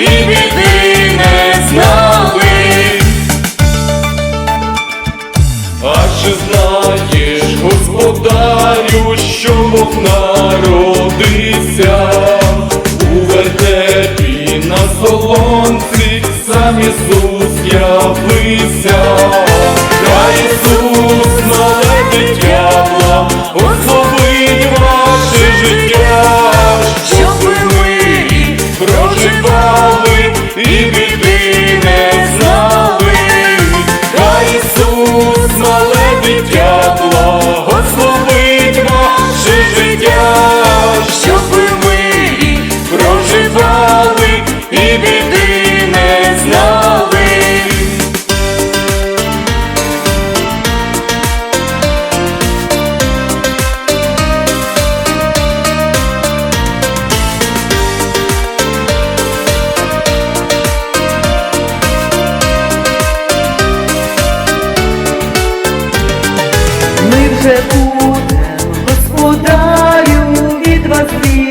і біди не знали. А чи знаєш, господарю, що Бог народився? У вертепі на солонці, сам Ісус явився, Хай Ісус, мале дитя, благословить ваше життя, проживали і біди не знали. та Ісус, мале дитя, благословить наше життя, щоб ми проживали і біди господарю, від